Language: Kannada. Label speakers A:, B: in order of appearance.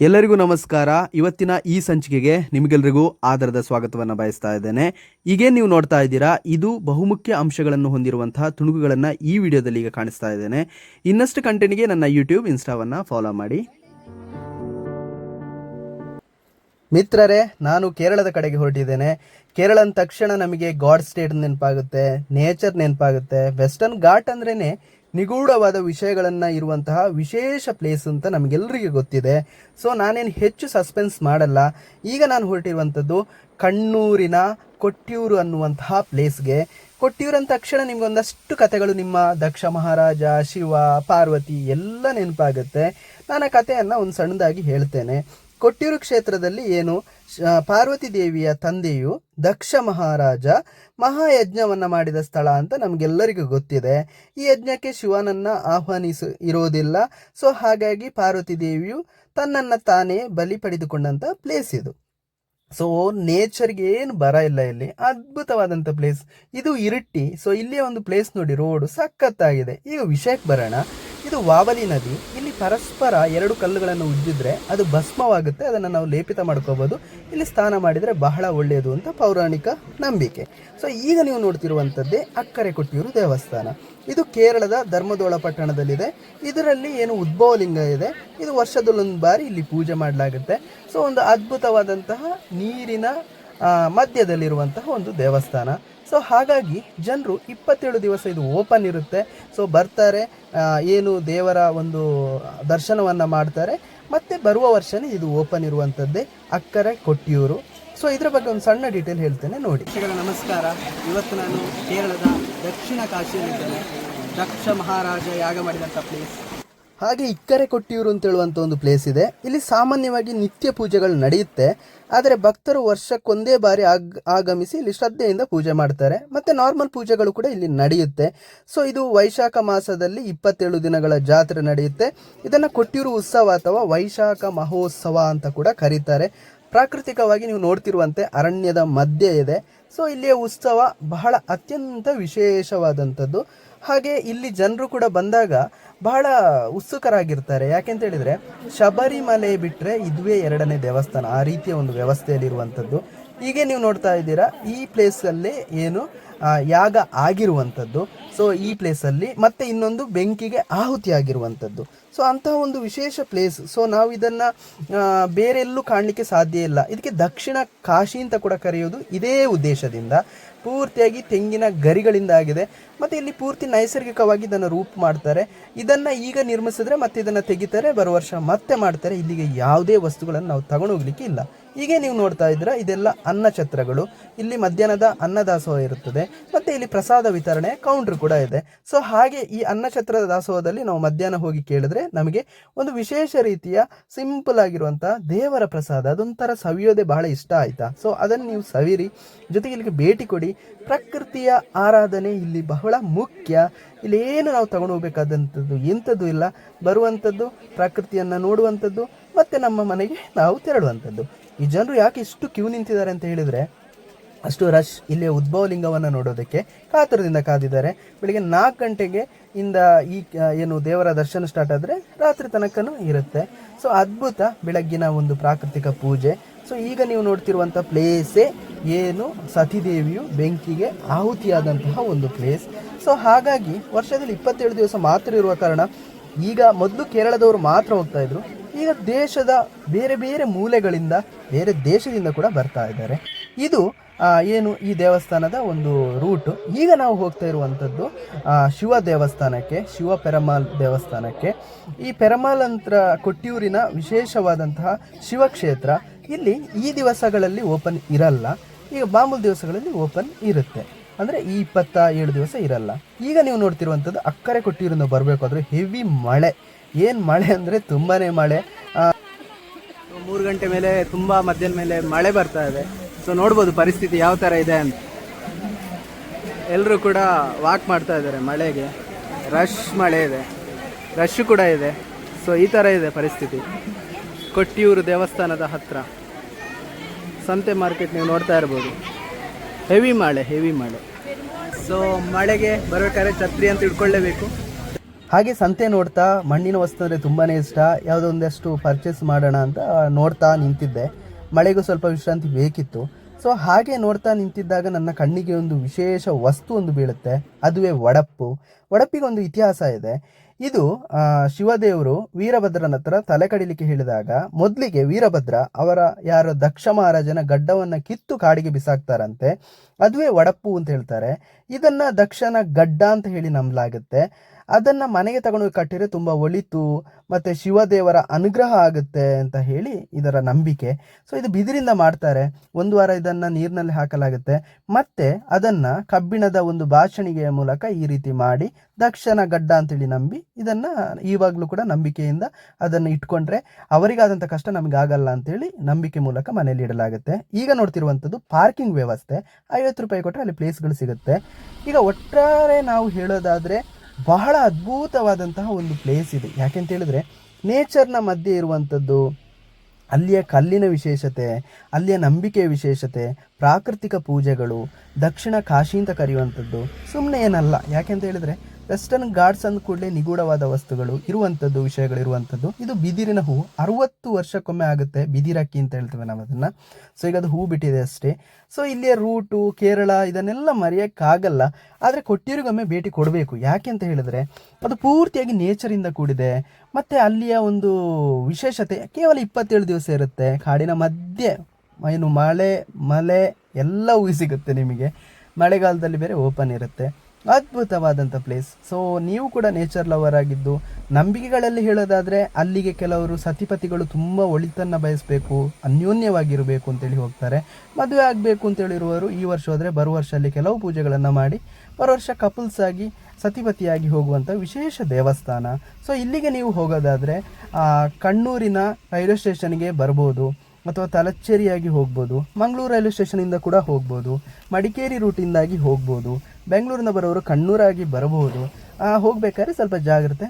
A: ಎಲ್ಲರಿಗೂ ನಮಸ್ಕಾರ. ಇವತ್ತಿನ ಈ ಸಂಚಿಕೆಗೆ ನಿಮಗೆಲ್ಲರಿಗೂ ಆಧಾರದ ಸ್ವಾಗತವನ್ನು ಬಯಸ್ತಾ ಇದ್ದೇನೆ. ಈಗೇನು ನೀವು ನೋಡ್ತಾ ಇದ್ದೀರಾ, ಇದು ಬಹುಮುಖ್ಯ ಅಂಶಗಳನ್ನು ಹೊಂದಿರುವಂತಹ ತುಣುಕುಗಳನ್ನು ಈ ವಿಡಿಯೋದಲ್ಲಿ ಈಗ ಕಾಣಿಸ್ತಾ ಇದ್ದೇನೆ. ಇನ್ನಷ್ಟು ಕಂಟೆಂಟ್ಗೆ ನನ್ನ ಯೂಟ್ಯೂಬ್ ಇನ್ಸ್ಟಾವನ್ನು ಫಾಲೋ ಮಾಡಿ. ಮಿತ್ರರೇ, ನಾನು ಕೇರಳದ ಕಡೆಗೆ ಹೊರಟಿದ್ದೇನೆ. ಕೇರಳ ಅಂದ ತಕ್ಷಣ ನಮಗೆ ಗಾಡ್ ಸ್ಟೇಟ್ ನೆನಪಾಗುತ್ತೆ ನೇಚರ್ ನೆನಪಾಗುತ್ತೆ ವೆಸ್ಟರ್ನ್ ಘಾಟ್ ಅಂದ್ರೇನೆ ನಿಗೂಢವಾದ ವಿಷಯಗಳನ್ನು ಇರುವಂತಹ ವಿಶೇಷ ಪ್ಲೇಸ್ ಅಂತ ನಮಗೆಲ್ಲರಿಗೂ ಗೊತ್ತಿದೆ. ಸೊ ನಾನೇನು ಹೆಚ್ಚು ಸಸ್ಪೆನ್ಸ್ ಮಾಡಲ್ಲ. ಈಗ ನಾನು ಹೊರಟಿರುವಂಥದ್ದು ಕಣ್ಣೂರಿನ ಕೊಟ್ಟಿಯೂರು ಅನ್ನುವಂತಹ ಪ್ಲೇಸ್ಗೆ ಕೊಟ್ಟಿಯೂರು ಅಂದ ತಕ್ಷಣ ನಿಮ್ಗೊಂದಷ್ಟು ಕಥೆಗಳು ನಿಮ್ಮ ದಕ್ಷ ಮಹಾರಾಜ, ಶಿವ, ಪಾರ್ವತಿ ಎಲ್ಲ ನೆನಪಾಗುತ್ತೆ. ನಾನು ಆ ಕಥೆಯನ್ನು ಒಂದು ಸಣ್ಣದಾಗಿ ಹೇಳ್ತೇನೆ. ಕೊಟ್ಟಿಯೂರು ಕ್ಷೇತ್ರದಲ್ಲಿ ಏನು? ಪಾರ್ವತಿ ದೇವಿಯ ತಂದೆಯು ದಕ್ಷ ಮಹಾರಾಜ, ಮಹಾಯಜ್ಞವನ್ನ ಮಾಡಿದ ಸ್ಥಳ ಅಂತ ನಮಗೆಲ್ಲರಿಗೂ ಗೊತ್ತಿದೆ. ಈ ಯಜ್ಞಕ್ಕೆ ಶಿವನನ್ನ ಆಹ್ವಾನಿಸ, ಇರೋದಿಲ್ಲ. ಸೊ, ಹಾಗಾಗಿ ಪಾರ್ವತಿ ದೇವಿಯು ತನ್ನನ್ನ ತಾನೇ ಬಲಿ ಪಡೆದುಕೊಂಡಂಥ ಪ್ಲೇಸ್ ಇದು. ಸೊ, ನೇಚರ್ಗೆ ಏನು ಬರ ಇಲ್ಲ ಇಲ್ಲಿ. ಅದ್ಭುತವಾದಂಥ ಪ್ಲೇಸ್ ಇದು ಇರಿಟ್ಟಿ. ಸೊ, ಇಲ್ಲಿಯ ಒಂದು ಪ್ಲೇಸ್ ನೋಡಿ ರೋಡ್ ಸಖತ್ತಾಗಿದೆ. ಈಗ ವಿಷಯಕ್ಕೆ ಬರೋಣ. ಇದು ವಾವಲಿ ನದಿ. ಇಲ್ಲಿ ಪರಸ್ಪರ ಎರಡು ಕಲ್ಲುಗಳನ್ನು ಉಜ್ಜಿದ್ರೆ ಅದು ಭಸ್ಮವಾಗುತ್ತೆ, ಅದನ್ನು ನಾವು ಲೇಪಿತ ಮಾಡ್ಕೋಬಹುದು ಇಲ್ಲಿ ಸ್ನಾನ ಮಾಡಿದರೆ ಬಹಳ ಒಳ್ಳೆಯದು ಅಂತ ಪೌರಾಣಿಕ ನಂಬಿಕೆ. ಸೊ ಈಗ ನೀವು ನೋಡ್ತಿರುವಂಥದ್ದೇ ಅಕ್ಕರೆ ಕೊಟ್ಟಿಯೂರು ದೇವಸ್ಥಾನ. ಇದು ಕೇರಳದ ಧರ್ಮದೋಳ ಪಟ್ಟಣದಲ್ಲಿದೆ. ಇದರಲ್ಲಿ ಏನು ಉದ್ಭವಲಿಂಗ ಇದೆ. ಇದು ವರ್ಷದಲ್ಲೊಂದು ಬಾರಿ ಇಲ್ಲಿ ಪೂಜೆ ಮಾಡಲಾಗುತ್ತೆ. ಸೊ ಒಂದು ಅದ್ಭುತವಾದಂತಹ ನೀರಿನ ಮಧ್ಯದಲ್ಲಿರುವಂತಹ ಒಂದು ದೇವಸ್ಥಾನ. ಸೊ ಹಾಗಾಗಿ ಜನರು ಇಪ್ಪತ್ತೇಳು ದಿವಸ ಇದು ಓಪನ್ ಇರುತ್ತೆ. ಸೊ ಬರ್ತಾರೆ ಏನು ದೇವರ ಒಂದು ದರ್ಶನವನ್ನು ಮಾಡ್ತಾರೆ. ಮತ್ತೆ ಬರುವ ವರ್ಷನೇ ಇದು ಓಪನ್ ಇರುವಂಥದ್ದೇ ಅಕ್ಕರೆ, ಕೊಟ್ಟಿಯೂರು. ಸೊ ಇದ್ರ ಬಗ್ಗೆ ಒಂದು ಸಣ್ಣ ಡೀಟೇಲ್ ಹೇಳ್ತೇನೆ ನೋಡಿ. ನಮಸ್ಕಾರ. ಇವತ್ತು ನಾನು ಕೇರಳದ ದಕ್ಷಿಣ ಕಾಶಿಯಲ್ಲಿದ್ದೇನೆ. ದಕ್ಷ ಮಹಾರಾಜ ಯಾಗ ಮಾಡಿದಂಥ ಪ್ಲೇಸ್ ಹಾಗೆ ಇಕ್ಕರೆ ಕೊಟ್ಟಿಯೂರು ಅಂತ ಹೇಳುವಂಥ ಒಂದು ಪ್ಲೇಸ್ ಇದೆ. ಇಲ್ಲಿ ಸಾಮಾನ್ಯವಾಗಿ ನಿತ್ಯ ಪೂಜೆಗಳು ನಡೆಯುತ್ತೆ. ಆದರೆ ಭಕ್ತರು ವರ್ಷಕ್ಕೊಂದೇ ಬಾರಿ ಆಗ್, ಆಗಮಿಸಿ ಇಲ್ಲಿ ಶ್ರದ್ಧೆಯಿಂದ ಪೂಜೆ ಮಾಡ್ತಾರೆ. ಮತ್ತೆ ನಾರ್ಮಲ್ ಪೂಜೆಗಳು ಕೂಡ ಇಲ್ಲಿ ನಡೆಯುತ್ತೆ. ಸೊ ಇದು ವೈಶಾಖ ಮಾಸದಲ್ಲಿ ಇಪ್ಪತ್ತೇಳು ದಿನಗಳ ಜಾತ್ರೆ ನಡೆಯುತ್ತೆ. ಇದನ್ನು ಕೊಟ್ಟಿಯೂರು ಉತ್ಸವ ಅಥವಾ ವೈಶಾಖ ಮಹೋತ್ಸವ ಅಂತ ಕೂಡ ಕರೀತಾರೆ. ಪ್ರಾಕೃತಿಕವಾಗಿ ನೀವು ನೋಡ್ತಿರುವಂತೆ ಅರಣ್ಯದ ಮಧ್ಯೆ ಇದೆ. ಸೊ ಇಲ್ಲಿಯ ಉತ್ಸವ ಬಹಳ ಅತ್ಯಂತ ವಿಶೇಷವಾದಂಥದ್ದು. ಹಾಗೆ ಇಲ್ಲಿ ಜನರು ಕೂಡ ಬಂದಾಗ ಬಹಳ ಉತ್ಸುಕರಾಗಿರ್ತಾರೆ. ಯಾಕೆಂತ ಹೇಳಿದ್ರೆ, ಶಬರಿಮಲೆ ಬಿಟ್ಟರೆ ಇದುವೇ ಎರಡನೇ ದೇವಸ್ಥಾನ, ಆ ರೀತಿಯ ಒಂದು ವ್ಯವಸ್ಥೆಯಲ್ಲಿರುವಂಥದ್ದು. ಹೀಗೆ ನೀವು ನೋಡ್ತಾ ಇದ್ದೀರಾ, ಈ ಪ್ಲೇಸಲ್ಲಿ ಏನು ಯಾಗ ಆಗಿರುವಂಥದ್ದು. ಸೊ, ಈ ಪ್ಲೇಸಲ್ಲಿ ಮತ್ತೆ ಇನ್ನೊಂದು ಬೆಂಕಿಗೆ ಆಹುತಿ ಆಗಿರುವಂಥದ್ದು. ಸೊ, ಅಂತಹ ಒಂದು ವಿಶೇಷ ಪ್ಲೇಸ್. ಸೊ, ನಾವು ಇದನ್ನ ಬೇರೆಲ್ಲೂ ಕಾಣಲಿಕ್ಕೆ ಸಾಧ್ಯ ಇಲ್ಲ. ಇದಕ್ಕೆ ದಕ್ಷಿಣ ಕಾಶಿ ಅಂತ ಕೂಡ ಕರೆಯೋದು ಇದೇ ಉದ್ದೇಶದಿಂದ. ಪೂರ್ತಿಯಾಗಿ ತೆಂಗಿನ ಗರಿಗಳಿಂದ ಆಗಿದೆ. ಮತ್ತು ಇಲ್ಲಿ ಪೂರ್ತಿ ನೈಸರ್ಗಿಕವಾಗಿ ಇದನ್ನು ರೂಪ್ ಮಾಡ್ತಾರೆ. ಇದನ್ನು ಈಗ ನಿರ್ಮಿಸಿದ್ರೆ ಮತ್ತೆ ಇದನ್ನು ತೆಗಿತಾರೆ. ಬರೋ ವರ್ಷ ಮತ್ತೆ ಮಾಡ್ತಾರೆ. ಇಲ್ಲಿಗೆ ಯಾವುದೇ ವಸ್ತುಗಳನ್ನು ನಾವು ತಗೊಂಡು ಹೋಗ್ಲಿಕ್ಕೆ ಇಲ್ಲ. ಹೀಗೆ ನೀವು ನೋಡ್ತಾ ಇದ್ದೀರಾ, ಇದೆಲ್ಲ ಅನ್ನ ಛತ್ರಗಳು. ಇಲ್ಲಿ ಮಧ್ಯಾಹ್ನದ ಅನ್ನದಾಸೋಹ ಇರುತ್ತದೆ. ಮತ್ತೆ ಇಲ್ಲಿ ಪ್ರಸಾದ ವಿತರಣೆ ಕೌಂಟರ್ ಕೂಡ ಇದೆ. ಸೊ ಹಾಗೆ ಈ ಅನ್ನಛತ್ರದ ದಾಸೋಹದಲ್ಲಿ ನಾವು ಮಧ್ಯಾಹ್ನ ಹೋಗಿ ಕೇಳಿದ್ರೆ ನಮಗೆ ಒಂದು ವಿಶೇಷ ರೀತಿಯ ಸಿಂಪಲ್ ಆಗಿರುವಂತಹ ದೇವರ ಪ್ರಸಾದ, ಅದೊಂಥರ ಸವಿಯೋದೇ ಬಹಳ ಇಷ್ಟ ಆಯಿತಾ. ಸೊ ಅದನ್ನು ನೀವು ಸವಿರಿ. ಜೊತೆಗೆ ಇಲ್ಲಿಗೆ ಭೇಟಿ ಕೊಡಿ. ಪ್ರಕೃತಿಯ ಆರಾಧನೆ ಇಲ್ಲಿ ಬಹಳ ಮುಖ್ಯ. ಇಲ್ಲಿ ಏನು ನಾವು ತಗೊಂಡು ಹೋಗ್ಬೇಕಾದಂಥದ್ದು? ಎಂಥದ್ದು ಇಲ್ಲ. ಬರುವಂಥದ್ದು, ಪ್ರಕೃತಿಯನ್ನು ನೋಡುವಂಥದ್ದು, ಮತ್ತು ನಮ್ಮ ಮನೆಗೆ ನಾವು ತೆರಳುವಂಥದ್ದು. ಈ ಜನರು ಯಾಕೆ ಇಷ್ಟು ಕ್ಯೂ ನಿಂತಿದ್ದಾರೆ ಅಂತ ಹೇಳಿದರೆ, ಅಷ್ಟು ರಶ್ ಇಲ್ಲಿ ಉದ್ಭವ ಲಿಂಗವನ್ನು ನೋಡೋದಕ್ಕೆ ಕಾತುರದಿಂದ ಕಾದಿದ್ದಾರೆ. ಬೆಳಿಗ್ಗೆ ನಾಲ್ಕು ಗಂಟೆಗೆ ಇಂದ ಈ ಏನು ದೇವರ ದರ್ಶನ ಸ್ಟಾರ್ಟ್ ಆದರೆ ರಾತ್ರಿ ತನಕನೂ ಇರುತ್ತೆ. ಸೊ ಅದ್ಭುತ ಬೆಳಗ್ಗಿನ ಒಂದು ಪ್ರಾಕೃತಿಕ ಪೂಜೆ. ಸೊ ಈಗ ನೀವು ನೋಡ್ತಿರುವಂಥ ಪ್ಲೇಸೇ ಏನು ಸತಿದೇವಿಯು ಬೆಂಕಿಗೆ ಆಹುತಿಯಾದಂತಹ ಒಂದು ಪ್ಲೇಸ್ ಸೊ ಹಾಗಾಗಿ ವರ್ಷದಲ್ಲಿ ಇಪ್ಪತ್ತೇಳು ದಿವಸ ಮಾತ್ರ ಇರುವ ಕಾರಣ ಈಗ ಮೊದಲು ಕೇರಳದವರು ಮಾತ್ರ ಹೋಗ್ತಾ ಇದ್ರು. ಈಗ ದೇಶದ ಬೇರೆ ಬೇರೆ ಮೂಲೆಗಳಿಂದ, ಬೇರೆ ದೇಶದಿಂದ ಕೂಡ ಬರ್ತಾ ಇದ್ದಾರೆ. ಇದು ಏನು ಈ ದೇವಸ್ಥಾನದ ಒಂದು ರೂಟ್ ಈಗ ನಾವು ಹೋಗ್ತಾ ಇರುವಂಥದ್ದು ಶಿವ ದೇವಸ್ಥಾನಕ್ಕೆ, ಶಿವ ಪೆರಮಾಲ್ ದೇವಸ್ಥಾನಕ್ಕೆ. ಈ ಪೆರಮಾಲ್ ಅಂತ ಕೊಟ್ಟಿಯೂರಿನ ವಿಶೇಷವಾದಂತಹ ಶಿವಕ್ಷೇತ್ರ ಇಲ್ಲಿ ಈ ದಿವಸಗಳಲ್ಲಿ ಓಪನ್ ಇರಲ್ಲ. ಈಗ ಮಾಮೂಲು ದಿವಸಗಳಲ್ಲಿ ಓಪನ್ ಇರುತ್ತೆ. ಅಂದರೆ ಈ ಇಪ್ಪತ್ತ ಏಳು ದಿವಸ ಇರಲ್ಲ. ಈಗ ನೀವು ನೋಡ್ತಿರುವಂಥದ್ದು ಅಕ್ಕರೆ ಕೊಟ್ಟಿಯೂರಿಂದ ಬರಬೇಕು. ಅಂದರೆ ಹೆವಿ ಮಳೆ. ಏನು ಮಳೆ ಅಂದರೆ ತುಂಬಾ ಮಳೆ. ಮೂರು ಗಂಟೆ ಮೇಲೆ ತುಂಬ ಮಧ್ಯಾಹ್ನ ಮೇಲೆ ಮಳೆ ಬರ್ತಾ ಇದೆ. ಸೊ ನೋಡ್ಬೋದು ಪರಿಸ್ಥಿತಿ ಯಾವ ಥರ ಇದೆ ಅಂತ. ಎಲ್ಲರೂ ಕೂಡ ವಾಕ್ ಮಾಡ್ತಾ ಇದ್ದಾರೆ ಮಳೆಗೆ. ರಶ್ ಮಳೆ ಇದೆ. ರಶ್ ಕೂಡ ಇದೆ. ಸೊ ಈ ಥರ ಇದೆ ಪರಿಸ್ಥಿತಿ. ಕೊಟ್ಟಿಯೂರು ದೇವಸ್ಥಾನದ ಹತ್ರ. ಸಂತೆ ಮಾರ್ಕೆಟ್ ನೀವು ನೋಡ್ತಾ ಇರ್ಬೋದು. ಹೆವಿ ಮಳೆ ಹೆವಿ ಮಳೆ. ಸೊ ಮಳೆಗೆ ಬರಬೇಕಾದ್ರೆ ಛತ್ರಿ ಅಂತ ಇಟ್ಕೊಳ್ಳೇಬೇಕು. ಹಾಗೆ ಸಂತೆ ನೋಡ್ತಾ, ಮಣ್ಣಿನ ವಸ್ತು ಅಂದರೆ ತುಂಬಾ ಇಷ್ಟ. ಯಾವುದೋ ಒಂದಷ್ಟು ಪರ್ಚೇಸ್ ಮಾಡೋಣ ಅಂತ ನೋಡ್ತಾ ನಿಂತಿದ್ದೆ. ಮಳೆಗೂ ಸ್ವಲ್ಪ ವಿಶ್ರಾಂತಿ ಬೇಕಿತ್ತು. ಸೊ ಹಾಗೆ ನೋಡ್ತಾ ನಿಂತಿದ್ದಾಗ ನನ್ನ ಕಣ್ಣಿಗೆ ಒಂದು ವಿಶೇಷ ವಸ್ತು ಒಂದು ಬೀಳುತ್ತೆ. ಅದುವೇ ಒಡಪ್ಪು ಒಡಪ್ಪಿಗೆ ಒಂದು ಇತಿಹಾಸ ಇದೆ. ಇದು ಶಿವದೇವರು ವೀರಭದ್ರನ ಹತ್ರ ತಲೆ ಕಡಿಲಿಕ್ಕೆ ಹೇಳಿದಾಗ ಮೊದಲಿಗೆ ವೀರಭದ್ರ ಅವರ ಯಾರ ದಕ್ಷ ಮಹಾರಾಜನ ಗಡ್ಡವನ್ನ ಕಿತ್ತು ಕಾಡಿಗೆ ಬಿಸಾಕ್ತಾರಂತೆ, ಅದುವೇ ಒಡಪ್ಪು ಅಂತ ಹೇಳ್ತಾರೆ. ಇದನ್ನ ದಕ್ಷನ ಗಡ್ಡ ಅಂತ ಹೇಳಿ ನಂಬಲಾಗುತ್ತೆ. ಅದನ್ನ ಮನೆಗೆ ತಗೊಂಡು ಕಟ್ಟಿದ್ರೆ ತುಂಬ ಒಳಿತು, ಮತ್ತೆ ಶಿವದೇವರ ಅನುಗ್ರಹ ಆಗುತ್ತೆ ಅಂತ ಹೇಳಿ ಇದರ ನಂಬಿಕೆ. ಸೊ ಇದು ಬಿದಿರಿಂದ ಮಾಡ್ತಾರೆ. ಒಂದು ವಾರ ಇದನ್ನ ನೀರಿನಲ್ಲಿ ಹಾಕಲಾಗುತ್ತೆ. ಮತ್ತೆ ಅದನ್ನ ಕಬ್ಬಿಣದ ಒಂದು ಭಾಷಣಿಗೆಯ ಮೂಲಕ ಈ ರೀತಿ ಮಾಡಿ ದಕ್ಷನ ಗಡ್ಡ ಅಂತೇಳಿ ನಂಬಿ ಇದನ್ನ ಇವಾಗಲೂ ಕೂಡ ನಂಬಿಕೆಯಿಂದ ಅದನ್ನು ಇಟ್ಕೊಂಡ್ರೆ ಅವರಿಗಾದಂಥ ಕಷ್ಟ ನಮಗೆ ಆಗಲ್ಲ ಅಂತೇಳಿ ನಂಬಿಕೆ ಮೂಲಕ ಮನೆಯಲ್ಲಿ ಇಡಲಾಗುತ್ತೆ. ಈಗ ನೋಡ್ತಿರುವಂಥದ್ದು ಪಾರ್ಕಿಂಗ್ ವ್ಯವಸ್ಥೆ. ಐವತ್ತು ರೂಪಾಯಿ ಕೊಟ್ಟರೆ ಅಲ್ಲಿ ಪ್ಲೇಸ್ಗಳು ಸಿಗುತ್ತೆ. ಈಗ ಒಟ್ಟಾರೆ ನಾವು ಹೇಳೋದಾದ್ರೆ ಬಹಳ ಅದ್ಭುತವಾದಂತಹ ಒಂದು ಪ್ಲೇಸ್ ಇದೆ. ಯಾಕೆಂತ ಹೇಳಿದ್ರೆ ನೇಚರ್ನ ಮಧ್ಯೆ ಇರುವಂಥದ್ದು, ಅಲ್ಲಿಯ ಕಲ್ಲಿನ ವಿಶೇಷತೆ, ಅಲ್ಲಿಯ ನಂಬಿಕೆಯ ವಿಶೇಷತೆ, ಪ್ರಾಕೃತಿಕ ಪೂಜೆಗಳು, ದಕ್ಷಿಣ ಕಾಶಿ ಅಂತ ಕರೆಯುವಂಥದ್ದು ಸುಮ್ಮನೆ ಏನಲ್ಲ. ಯಾಕೆಂತ ಹೇಳಿದ್ರೆ ವೆಸ್ಟರ್ನ್ ಗಾರ್ಡ್ಸ್ ಅಂದ ಕೂಡಲೇ ನಿಗೂಢವಾದ ವಸ್ತುಗಳು, ಇರುವಂಥದ್ದು, ವಿಷಯಗಳು ಇರುವಂಥದ್ದು. ಇದು ಬಿದಿರಿನ ಹೂ ಅರವತ್ತು ವರ್ಷಕ್ಕೊಮ್ಮೆ ಆಗುತ್ತೆ ಬಿದಿರಕ್ಕಿ ಅಂತ ಹೇಳ್ತೇವೆ ನಾವು ಅದನ್ನು. ಸೊ ಈಗ ಅದು ಹೂ ಬಿಟ್ಟಿದೆ ಅಷ್ಟೇ. ಸೊ ಇಲ್ಲಿಯ ರೂಟು, ಕೇರಳ, ಇದನ್ನೆಲ್ಲ ಮರೆಯೋಕ್ಕಾಗಲ್ಲ. ಆದರೆ ಕೊಟ್ಟಿರಿಗೊಮ್ಮೆ ಭೇಟಿ ಕೊಡಬೇಕು. ಯಾಕೆ ಅಂತ ಹೇಳಿದ್ರೆ, ಅದು ಪೂರ್ತಿಯಾಗಿ ನೇಚರಿಂದ ಕೂಡಿದೆ. ಮತ್ತು ಅಲ್ಲಿಯ ಒಂದು ವಿಶೇಷತೆ, ಕೇವಲ ಇಪ್ಪತ್ತೇಳು ದಿವಸ ಇರುತ್ತೆ. ಕಾಡಿನ ಮಧ್ಯೆ, ಏನು ಮಳೆ, ಮಲೆ ಎಲ್ಲವೂ ಸಿಗುತ್ತೆ ನಿಮಗೆ. ಮಳೆಗಾಲದಲ್ಲಿ ಬೇರೆ ಓಪನ್ ಇರುತ್ತೆ. ಅದ್ಭುತವಾದಂಥ ಪ್ಲೇಸ್ ಸೊ ನೀವು ಕೂಡ ನೇಚರ್ ಲವರ್ ಆಗಿದ್ದು, ನಂಬಿಕೆಗಳಲ್ಲಿ ಹೇಳೋದಾದರೆ ಅಲ್ಲಿಗೆ ಕೆಲವರು ಸತಿಪತಿಗಳು ತುಂಬ ಒಳಿತನ್ನು ಬಯಸಬೇಕು, ಅನ್ಯೋನ್ಯವಾಗಿರಬೇಕು ಅಂತೇಳಿ ಹೋಗ್ತಾರೆ. ಮದುವೆ ಆಗಬೇಕು ಅಂತೇಳಿರುವವರು ಈ ವರ್ಷ ಹೋದರೆ ಬರುವ ವರ್ಷ ಅಲ್ಲಿ ಕೆಲವು ಪೂಜೆಗಳನ್ನು ಮಾಡಿ ಬರೋ ವರ್ಷ ಕಪಲ್ಸ್ ಆಗಿ ಸತಿಪತಿಯಾಗಿ ಹೋಗುವಂಥ ವಿಶೇಷ ದೇವಸ್ಥಾನ. ಸೊ ಇಲ್ಲಿಗೆ ನೀವು ಹೋಗೋದಾದರೆ ಕಣ್ಣೂರಿನ ರೈಲ್ವೆ ಸ್ಟೇಷನ್ಗೆ ಬರ್ಬೋದು. ಅಥವಾ ತಲಚೇರಿಯಾಗಿ ಹೋಗ್ಬೋದು, ಮಂಗಳೂರು ರೈಲ್ವೆ ಸ್ಟೇಷನಿಂದ ಕೂಡ ಹೋಗ್ಬೋದು, ಮಡಿಕೇರಿ ರೂಟಿಂದಾಗಿ ಹೋಗ್ಬೋದು ಬೆಂಗಳೂರಿನ ಬರೋರು ಕಣ್ಣೂರಾಗಿ ಬರಬಹುದು. ಹೋಗ್ಬೇಕಾದ್ರೆ ಸ್ವಲ್ಪ ಜಾಗ್ರತೆ